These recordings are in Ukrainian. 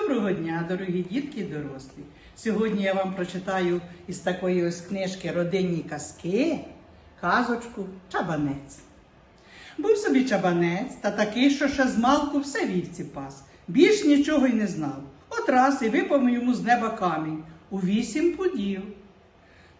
Доброго дня, дорогі дітки і дорослі. Сьогодні я вам прочитаю із такої ось книжки Родинні казки казочку Чабанець. Був собі чабанець та такий, що ще з малку все вівці пас. Більш нічого й не знав. От раз і випав йому з неба камінь у вісім пудів.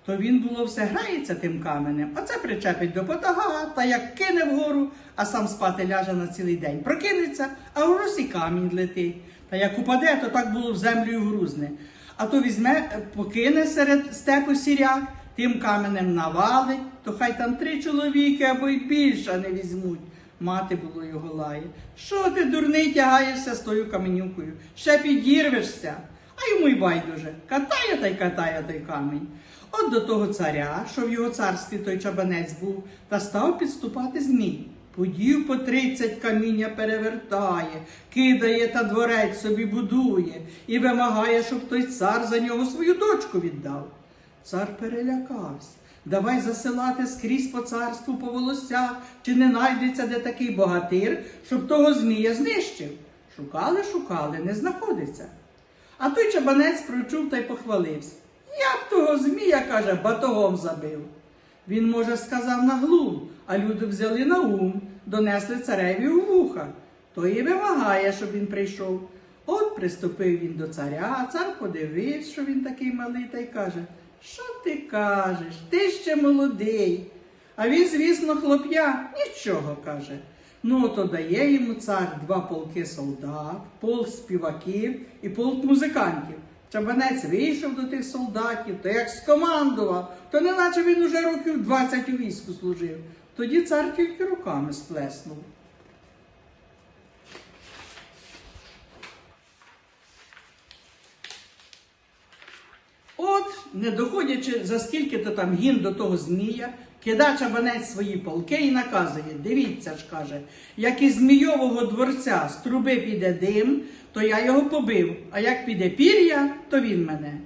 То він було все грається тим каменем, оце причепить до потага, та як кине вгору, а сам спати ляже на цілий день. Прокинеться, а у росі камінь летить. Та як упаде, то так було в землю грузне. А то візьме, покине серед степу сіряк, тим каменем навалить, то хай там три чоловіки або й більше не візьмуть. Мати було його лає. Що ти, дурний, тягаєшся з тою каменюкою? Ще підірвешся. А йому й байдуже. Катає та й катає той камінь. От до того царя, що в його царстві той чабанець був, та став підступати змій. Подів по тридцять каміння перевертає, кидає та дворець собі будує і вимагає, щоб той цар за нього свою дочку віддав. Цар перелякався. Давай засилати скрізь по царству по волоссях, чи не найдеться де такий богатир, щоб того змія знищив. Шукали, шукали, не знаходиться. А той чабанець прочув та й похвалився. Як того змія, каже, батогом забив. Він, може, сказав на глум, а люди взяли на ум, донесли цареві у вуха. То і вимагає, щоб він прийшов. От приступив він до царя, а цар подивився, що він такий малий, та й каже: Що ти кажеш? Ти ще молодий. А він, звісно, хлоп'я, нічого каже. Ну, то дає йому цар два полки солдат, полк співаків і полк музикантів. Чабанець вийшов до тих солдатів, та як скомандував, то неначе він уже років 20 у війську служив. Тоді цар тільки руками сплеснув. От, не доходячи за скільки то там гін до того змія, кида чабанець свої полки і наказує. Дивіться ж, каже, як із змійового дворця з труби піде дим, то я його побив, а як піде пір'я, то він мене.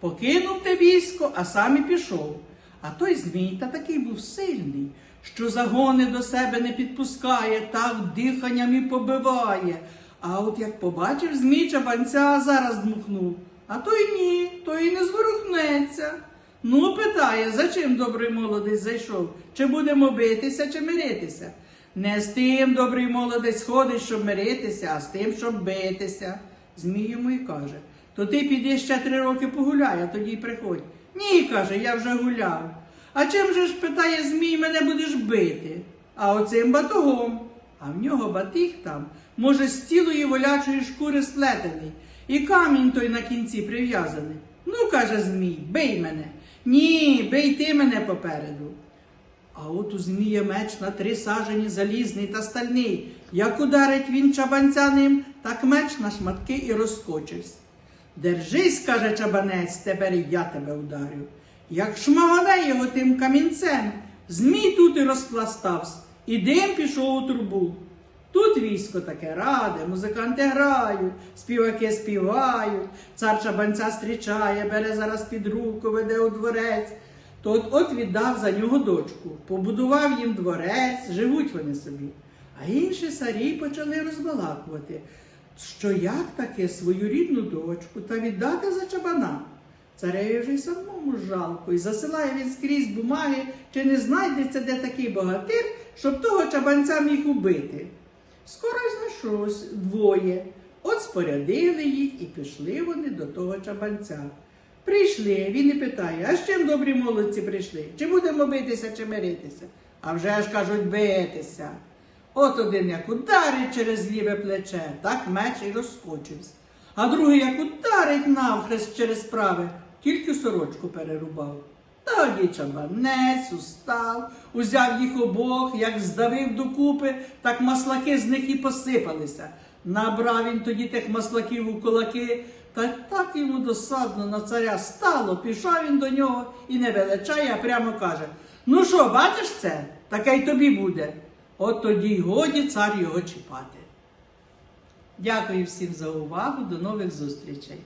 Покинув те військо, а сам і пішов. А той змій та такий був сильний, що загони до себе не підпускає, так диханням і побиває. А от як побачив змій чабанця, зараз дмухнув. А той ні, той і не зворухнеться. Ну, питає, за чим добрий молодець зайшов? Чи будемо битися, чи миритися? Не з тим добрий молодець ходить, щоб миритися, а з тим, щоб битися. Змій йому й каже, то ти піди ще три роки погуляй, а тоді й приходь. Ні, каже, я вже гуляв. А чим же ж, питає Змій, мене будеш бити? А оцим батогом. А в нього батиг там, може, з цілої волячої шкури сплетений, і камінь той на кінці прив'язаний. Ну, каже Змій, бий мене. Ні, бий ти мене попереду. А от у Змія меч на три сажені залізний та стальний. Як ударить він чабанця ним, так меч на шматки і розкочився. Держись, каже чабанець, тепер і я тебе ударю. Як шмагане його тим камінцем, змій тут і розпластався, і дим пішов у трубу. Тут військо таке раде, музиканти грають, співаки співають, цар чабанця зустрічає, бере зараз під руку, веде у дворець. То от, от віддав за нього дочку, побудував їм дворець, живуть вони собі. А інші царі почали розбалакувати, що як таке свою рідну дочку та віддати за чабана. Цареві вже й самому жалко, і засилає він скрізь бумаги, чи не знайдеться де такий богатир, щоб того чабанця міг убити. Скоро й знайшлось двоє. От спорядили їх і пішли вони до того чабанця. Прийшли, він і питає, а з чим добрі молодці прийшли? Чи будемо битися, чи миритися? А вже ж кажуть, битися. От один як ударить через ліве плече, так меч і розскочився. А другий як ударить навхрест через праве, тільки сорочку перерубав. Тоді чабанець устав, узяв їх обох, як здавив докупи, так маслаки з них і посипалися. Набрав він тоді тих маслаків у кулаки, та так йому досадно на царя стало, пішов він до нього і не величає, а прямо каже: Ну що, бачиш це? Таке й тобі буде. От тоді й годі цар його чіпати. Дякую всім за увагу. До нових зустрічей.